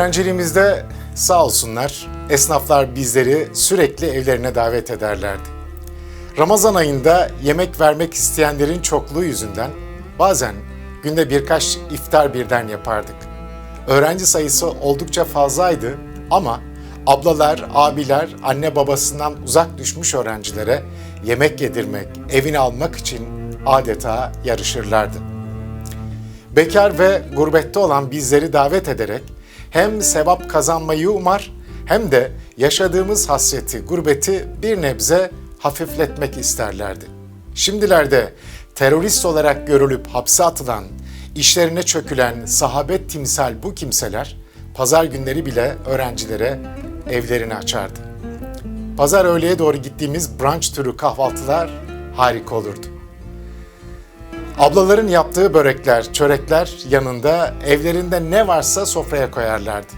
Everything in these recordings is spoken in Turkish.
Öğrenciliğimizde sağ olsunlar esnaflar bizleri sürekli evlerine davet ederlerdi. Ramazan ayında yemek vermek isteyenlerin çokluğu yüzünden bazen günde birkaç iftar birden yapardık. Öğrenci sayısı oldukça fazlaydı ama ablalar, abiler anne babasından uzak düşmüş öğrencilere yemek yedirmek, evine almak için adeta yarışırlardı. Bekar ve gurbette olan bizleri davet ederek hem sevap kazanmayı umar hem de yaşadığımız hasreti, gurbeti bir nebze hafifletmek isterlerdi. Şimdilerde terörist olarak görülüp hapse atılan, işlerine çökülen sahabet timsal bu kimseler pazar günleri bile öğrencilere evlerini açardı. Pazar öğleye doğru gittiğimiz brunch türü kahvaltılar harika olurdu. Ablaların yaptığı börekler, çörekler yanında evlerinde ne varsa sofraya koyarlardı.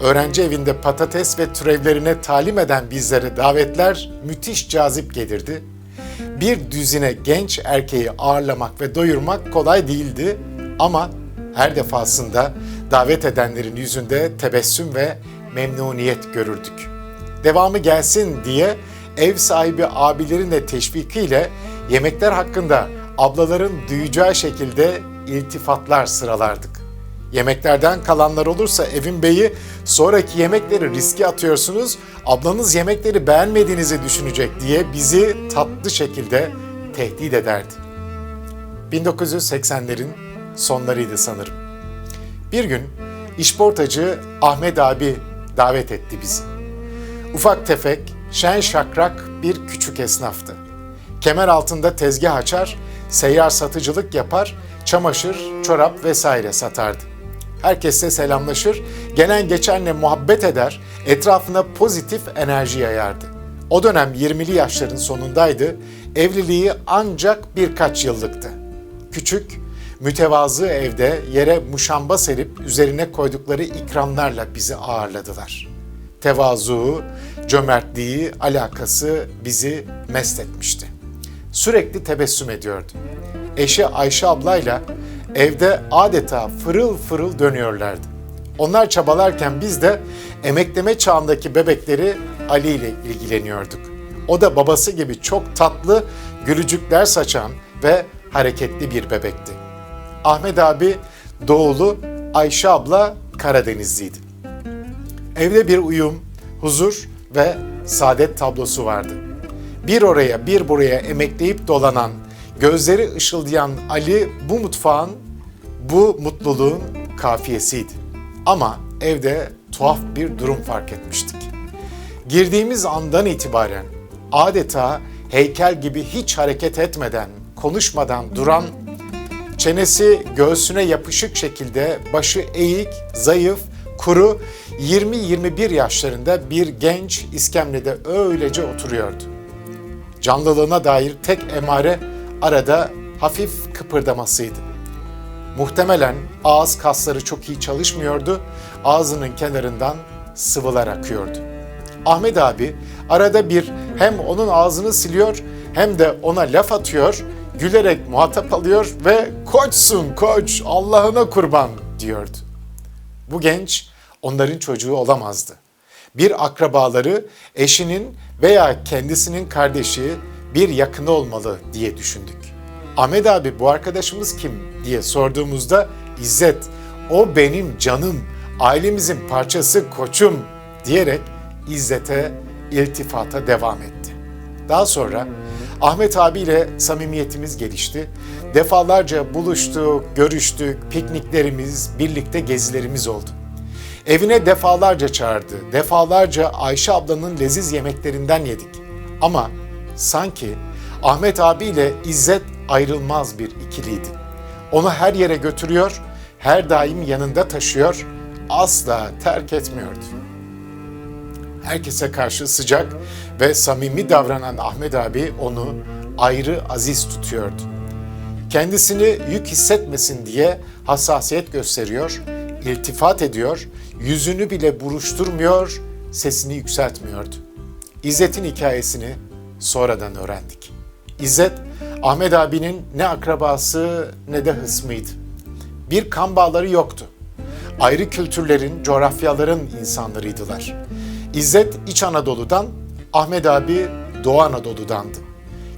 Öğrenci evinde patates ve türevlerine talim eden bizlere davetler müthiş cazip gelirdi. Bir düzine genç erkeği ağırlamak ve doyurmak kolay değildi ama her defasında davet edenlerin yüzünde tebessüm ve memnuniyet görürdük. Devamı gelsin diye ev sahibi abilerin de teşvikiyle yemekler hakkında ablaların duyacağı şekilde iltifatlar sıralardık. Yemeklerden kalanlar olursa evin beyi sonraki yemekleri riske atıyorsunuz, ablanız yemekleri beğenmediğinizi düşünecek diye bizi tatlı şekilde tehdit ederdi. 1980'lerin sonlarıydı sanırım. Bir gün işportacı Ahmet abi davet etti bizi. Ufak tefek, şen şakrak bir küçük esnaftı. Kemer altında tezgah açar, seyyar satıcılık yapar, çamaşır, çorap vesaire satardı. Herkesle selamlaşır, gelen geçenle muhabbet eder, etrafına pozitif enerji yayardı. O dönem 20'li yaşların sonundaydı, evliliği ancak birkaç yıllıktı. Küçük, mütevazı evde yere muşamba serip üzerine koydukları ikramlarla bizi ağırladılar. Tevazu, cömertliği, alakası bizi mest etmişti. Sürekli tebessüm ediyordu. Eşi Ayşe ablayla evde adeta fırıl fırıl dönüyorlardı. Onlar çabalarken biz de emekleme çağındaki bebekleri Ali ile ilgileniyorduk. O da babası gibi çok tatlı, gülücükler saçan ve hareketli bir bebekti. Ahmet abi doğulu, Ayşe abla Karadenizliydi. Evde bir uyum, huzur ve saadet tablosu vardı. Bir oraya bir buraya emekleyip dolanan, gözleri ışıldayan Ali bu mutfağın, bu mutluluğun kafiyesiydi. Ama evde tuhaf bir durum fark etmiştik. Girdiğimiz andan itibaren adeta heykel gibi hiç hareket etmeden, konuşmadan duran, çenesi göğsüne yapışık şekilde başı eğik, zayıf, kuru 20-21 yaşlarında bir genç iskemlede öylece oturuyordu. Canlılığına dair tek emare arada hafif kıpırdamasıydı. Muhtemelen ağız kasları çok iyi çalışmıyordu, ağzının kenarından sıvılar akıyordu. Ahmet abi arada bir hem onun ağzını siliyor hem de ona laf atıyor, gülerek muhatap alıyor ve koçsun koç Allah'ına kurban diyordu. Bu genç onların çocuğu olamazdı. Bir akrabaları, eşinin veya kendisinin kardeşi bir yakını olmalı diye düşündük. Ahmet abi bu arkadaşımız kim diye sorduğumuzda İzzet, o benim canım, ailemizin parçası koçum diyerek İzzet'e iltifata devam etti. Daha sonra Ahmet abiyle samimiyetimiz gelişti. Defalarca buluştuk, görüştük, pikniklerimiz, birlikte gezilerimiz oldu. Evine defalarca çağırdı. Defalarca Ayşe ablanın leziz yemeklerinden yedik. Ama sanki Ahmet abiyle İzzet ayrılmaz bir ikiliydi. Onu her yere götürüyor, her daim yanında taşıyor, asla terk etmiyordu. Herkese karşı sıcak ve samimi davranan Ahmet abi onu ayrı aziz tutuyordu. Kendisini yük hissetmesin diye hassasiyet gösteriyor, iltifat ediyor, yüzünü bile buruşturmuyor, sesini yükseltmiyordu. İzzet'in hikayesini sonradan öğrendik. İzzet, Ahmet abinin ne akrabası ne de hısmıydı. Bir kan bağları yoktu. Ayrı kültürlerin, coğrafyaların insanlarıydılar. İzzet İç Anadolu'dan, Ahmet abi Doğu Anadolu'dandı.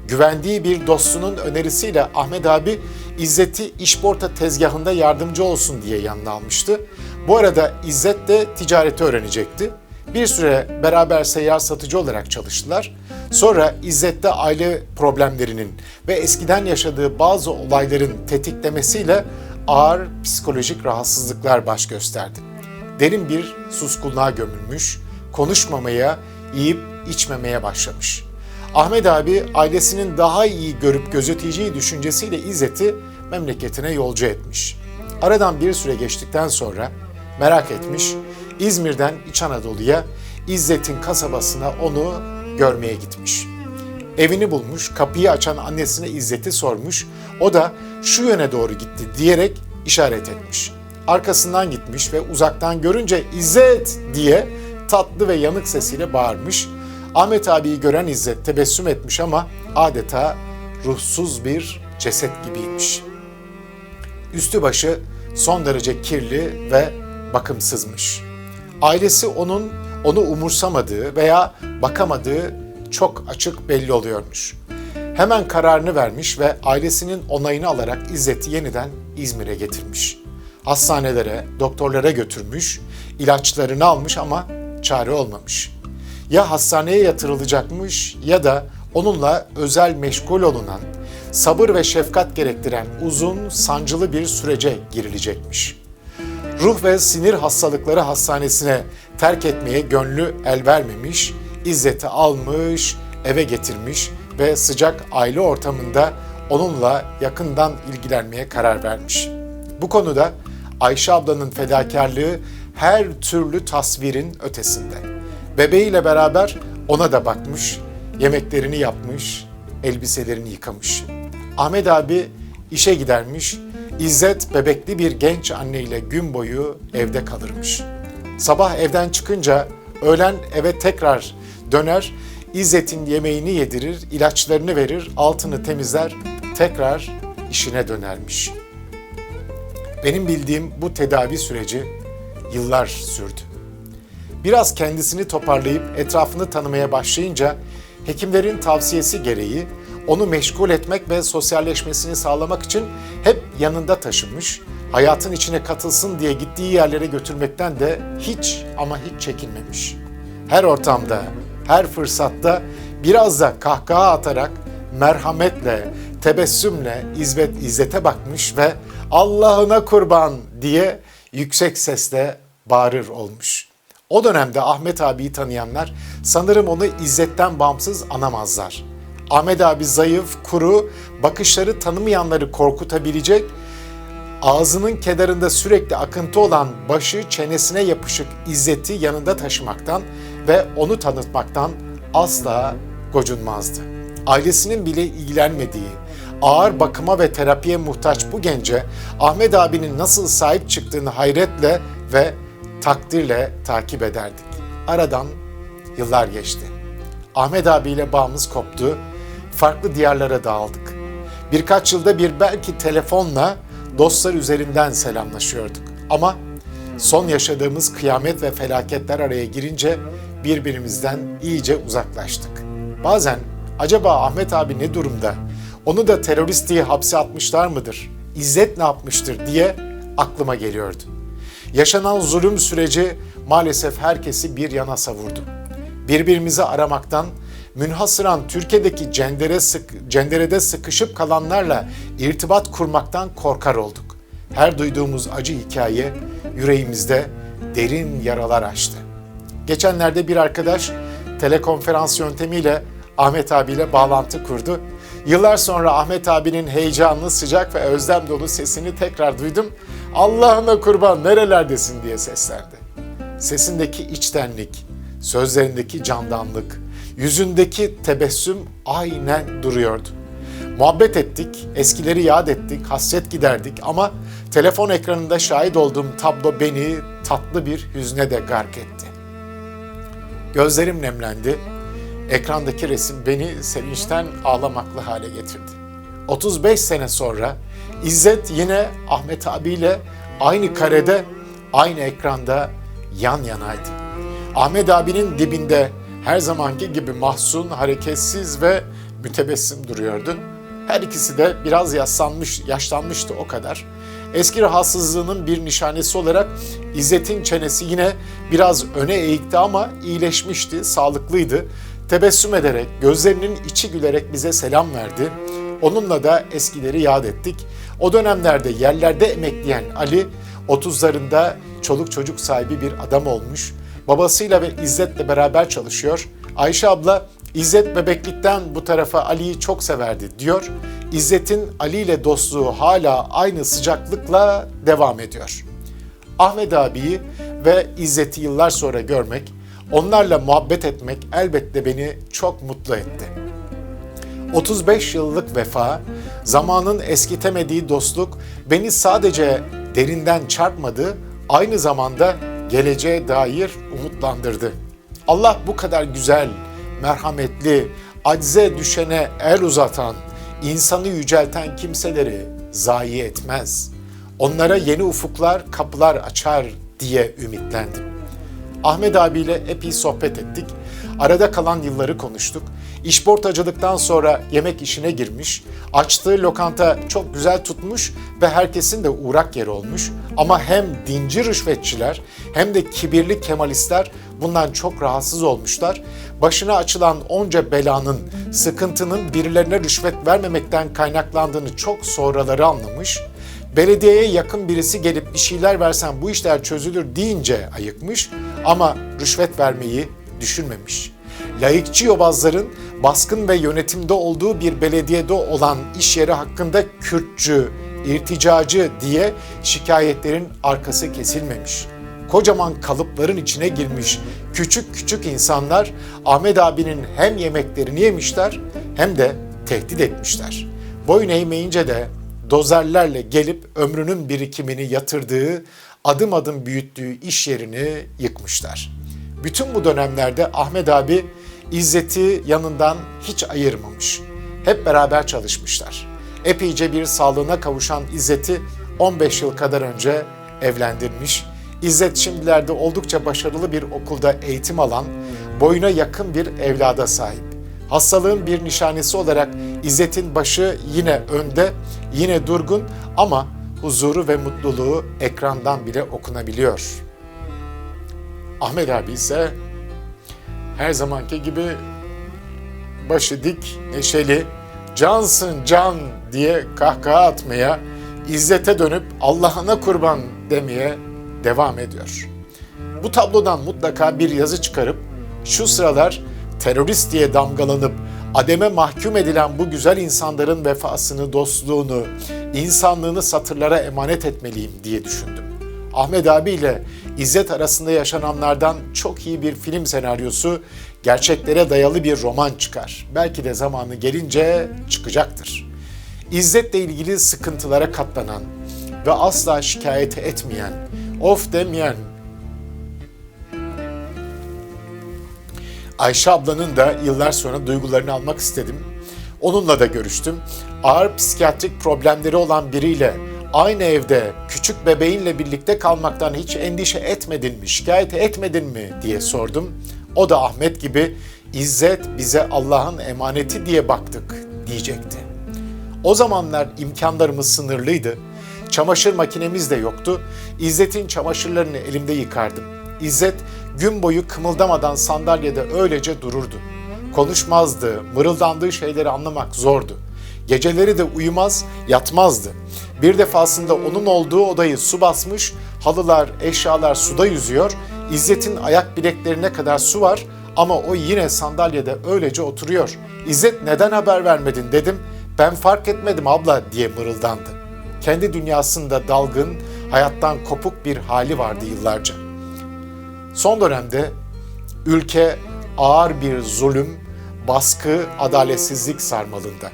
Güvendiği bir dostunun önerisiyle Ahmet abi İzzet'i işporta tezgahında yardımcı olsun diye yanına almıştı. Bu arada İzzet de ticareti öğrenecekti. Bir süre beraber seyyar satıcı olarak çalıştılar. Sonra İzzet'te aile problemlerinin ve eskiden yaşadığı bazı olayların tetiklemesiyle ağır psikolojik rahatsızlıklar baş gösterdi. Derin bir suskunluğa gömülmüş, konuşmamaya, yiyip içmemeye başlamış. Ahmet abi ailesinin daha iyi görüp gözeteceği düşüncesiyle İzzet'i memleketine yolcu etmiş. Aradan bir süre geçtikten sonra merak etmiş, İzmir'den İç Anadolu'ya İzzet'in kasabasına onu görmeye gitmiş. Evini bulmuş, kapıyı açan annesine İzzet'i sormuş. O da şu yöne doğru gitti diyerek işaret etmiş. Arkasından gitmiş ve uzaktan görünce İzzet diye tatlı ve yanık sesiyle bağırmış. Ahmet abiyi gören İzzet tebessüm etmiş ama adeta ruhsuz bir ceset gibiymiş. Üstü başı son derece kirli ve bakımsızmış. Ailesi onun onu umursamadığı veya bakamadığı çok açık belli oluyormuş. Hemen kararını vermiş ve ailesinin onayını alarak İzzet'i yeniden İzmir'e getirmiş. Hastanelere, doktorlara götürmüş, ilaçlarını almış ama çare olmamış. Ya hastaneye yatırılacakmış ya da onunla özel meşgul olunan, sabır ve şefkat gerektiren uzun, sancılı bir sürece girilecekmiş. Ruh ve sinir hastalıkları hastanesine terk etmeye gönlü el vermemiş, İzzet'i almış, eve getirmiş ve sıcak aile ortamında onunla yakından ilgilenmeye karar vermiş. Bu konuda Ayşe ablanın fedakarlığı her türlü tasvirin ötesinde. Bebeğiyle beraber ona da bakmış, yemeklerini yapmış, elbiselerini yıkamış. Ahmet abi işe gidermiş, İzzet bebekli bir genç anneyle gün boyu evde kalırmış. Sabah evden çıkınca öğlen eve tekrar döner, İzzet'in yemeğini yedirir, ilaçlarını verir, altını temizler, tekrar işine dönermiş. Benim bildiğim bu tedavi süreci yıllar sürdü. Biraz kendisini toparlayıp etrafını tanımaya başlayınca hekimlerin tavsiyesi gereği onu meşgul etmek ve sosyalleşmesini sağlamak için hep yanında taşımış, hayatın içine katılsın diye gittiği yerlere götürmekten de hiç ama hiç çekinmemiş. Her ortamda, her fırsatta biraz da kahkaha atarak merhametle, tebessümle İzzet, İzzet'e bakmış ve Allah'ına kurban diye yüksek sesle bağırır olmuş. O dönemde Ahmet abiyi tanıyanlar sanırım onu İzzet'ten bağımsız anamazlar. Ahmet abi zayıf, kuru, bakışları tanımayanları korkutabilecek, ağzının kenarında sürekli akıntı olan başı çenesine yapışık İzzet'i yanında taşımaktan ve onu tanıtmaktan asla gocunmazdı. Ailesinin bile ilgilenmediği, ağır bakıma ve terapiye muhtaç bu gence Ahmet abinin nasıl sahip çıktığını hayretle ve takdirle takip ederdik. Aradan yıllar geçti. Ahmet abiyle bağımız koptu, farklı diyarlara dağıldık. Birkaç yılda bir belki telefonla dostlar üzerinden selamlaşıyorduk. Ama son yaşadığımız kıyamet ve felaketler araya girince birbirimizden iyice uzaklaştık. Bazen acaba Ahmet abi ne durumda? Onu da terörist diye hapse atmışlar mıdır? İzzet ne yapmıştır diye aklıma geliyordu. Yaşanan zulüm süreci maalesef herkesi bir yana savurdu. Birbirimizi aramaktan, münhasıran Türkiye'deki cendere sık, cenderede sıkışıp kalanlarla irtibat kurmaktan korkar olduk. Her duyduğumuz acı hikaye yüreğimizde derin yaralar açtı. Geçenlerde bir arkadaş telekonferans yöntemiyle Ahmet abiyle bağlantı kurdu. Yıllar sonra Ahmet abinin heyecanlı, sıcak ve özlem dolu sesini tekrar duydum. Allah'ına kurban nerelerdesin diye seslendi. Sesindeki içtenlik, sözlerindeki candanlık, yüzündeki tebessüm aynen duruyordu. Muhabbet ettik, eskileri yad ettik, hasret giderdik ama telefon ekranında şahit olduğum tablo beni tatlı bir hüzne de gark etti. Gözlerim nemlendi, ekrandaki resim beni sevinçten ağlamaklı hale getirdi. 35 sene sonra İzzet yine Ahmet abiyle aynı karede aynı ekranda yan yanaydı. Ahmet abinin dibinde her zamanki gibi mahzun, hareketsiz ve mütebessim duruyordu. Her ikisi de biraz yaşlanmış, yaşlanmıştı o kadar. Eski rahatsızlığının bir nişanesi olarak İzzet'in çenesi yine biraz öne eğikti ama iyileşmişti, sağlıklıydı. Tebessüm ederek, gözlerinin içi gülerek bize selam verdi. Onunla da eskileri yad ettik. O dönemlerde yerlerde emekleyen Ali, 30'larında çoluk çocuk sahibi bir adam olmuş. Babasıyla ve İzzet'le beraber çalışıyor. Ayşe abla İzzet bebeklikten bu tarafa Ali'yi çok severdi diyor. İzzet'in Ali ile dostluğu hala aynı sıcaklıkla devam ediyor. Ahmet abiyi ve İzzet'i yıllar sonra görmek, onlarla muhabbet etmek elbette beni çok mutlu etti. 35 yıllık vefa, zamanın eskitemediği dostluk beni sadece derinden çarpmadı, aynı zamanda geleceğe dair umutlandırdı. Allah bu kadar güzel, merhametli, acize düşene el uzatan, insanı yücelten kimseleri zayi etmez. Onlara yeni ufuklar, kapılar açar diye ümitlendim. Ahmet abiyle epey sohbet ettik. Arada kalan yılları konuştuk. İşportacılıktan sonra yemek işine girmiş. Açtığı lokanta çok güzel tutmuş ve herkesin de uğrak yeri olmuş. Ama hem dinci rüşvetçiler hem de kibirli kemalistler bundan çok rahatsız olmuşlar. Başına açılan onca belanın, sıkıntının birilerine rüşvet vermemekten kaynaklandığını çok sonraları anlamış belediyeye yakın birisi gelip bir şeyler versen bu işler çözülür deyince ayıkmış ama rüşvet vermeyi düşünmemiş. Layıkçı yobazların baskın ve yönetimde olduğu bir belediyede olan iş yeri hakkında Kürtçü, irticacı diye şikayetlerin arkası kesilmemiş. Kocaman kalıpların içine girmiş küçük küçük insanlar Ahmet abinin hem yemeklerini yemişler hem de tehdit etmişler. Boyun eğmeyince de dozerlerle gelip ömrünün birikimini yatırdığı, adım adım büyüttüğü iş yerini yıkmışlar. Bütün bu dönemlerde Ahmet abi İzzet'i yanından hiç ayırmamış. Hep beraber çalışmışlar. Epeyce bir sağlığına kavuşan İzzet'i 15 yıl kadar önce evlendirmiş. İzzet şimdilerde oldukça başarılı bir okulda eğitim alan, boyuna yakın bir evlada sahip. Hastalığın bir nişanesi olarak İzzet'in başı yine önde, yine durgun ama huzuru ve mutluluğu ekrandan bile okunabiliyor. Ahmet abi ise her zamanki gibi başı dik, neşeli, cansın can diye kahkaha atmaya, İzzet'e dönüp Allah'ına kurban demeye devam ediyor. Bu tablodan mutlaka bir yazı çıkarıp şu sıralar terörist diye damgalanıp ademe mahkum edilen bu güzel insanların vefasını, dostluğunu, insanlığını satırlara emanet etmeliyim diye düşündüm. Ahmet abi ile İzzet arasında yaşananlardan çok iyi bir film senaryosu, gerçeklere dayalı bir roman çıkar. Belki de zamanı gelince çıkacaktır. İzzet'le ilgili sıkıntılara katlanan ve asla şikayet etmeyen, of demeyen, Ayşe ablanın da yıllar sonra duygularını almak istedim. Onunla da görüştüm. Ağır psikiyatrik problemleri olan biriyle aynı evde küçük bebeğinle birlikte kalmaktan hiç endişe etmedin mi, şikayet etmedin mi diye sordum. O da Ahmet gibi İzzet bize Allah'ın emaneti diye baktık diyecekti. O zamanlar imkanlarımız sınırlıydı. Çamaşır makinemiz de yoktu. İzzet'in çamaşırlarını elimde yıkardım. İzzet gün boyu kımıldamadan sandalyede öylece dururdu. Konuşmazdı, mırıldandığı şeyleri anlamak zordu. Geceleri de uyumaz, yatmazdı. Bir defasında onun olduğu odayı su basmış, halılar, eşyalar suda yüzüyor. İzzet'in ayak bileklerine kadar su var ama o yine sandalyede öylece oturuyor. İzzet neden haber vermedin dedim. Ben fark etmedim abla diye mırıldandı. Kendi dünyasında dalgın, hayattan kopuk bir hali vardı yıllarca. Son dönemde ülke ağır bir zulüm, baskı, adaletsizlik sarmalında.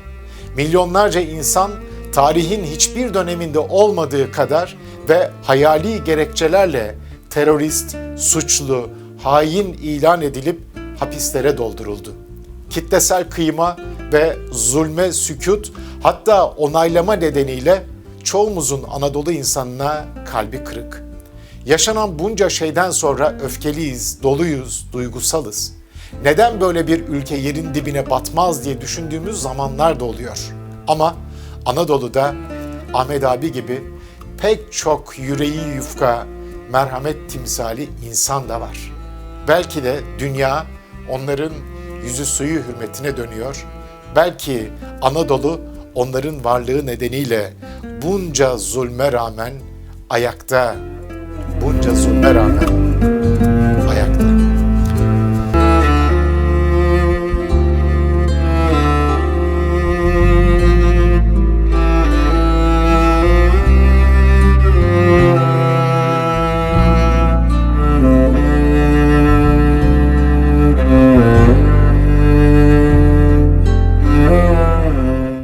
Milyonlarca insan tarihin hiçbir döneminde olmadığı kadar ve hayali gerekçelerle terörist, suçlu, hain ilan edilip hapislere dolduruldu. Kitlesel kıyma ve zulme sükut hatta onaylama nedeniyle çoğumuzun Anadolu insanına kalbi kırık. Yaşanan bunca şeyden sonra öfkeliyiz, doluyuz, duygusalız. Neden böyle bir ülke yerin dibine batmaz diye düşündüğümüz zamanlar da oluyor. Ama Anadolu'da Ahmet abi gibi pek çok yüreği yufka, merhamet timsali insan da var. Belki de dünya onların yüzü suyu hürmetine dönüyor. Belki Anadolu onların varlığı nedeniyle bunca zulme rağmen ayakta, bunca zulme rağmen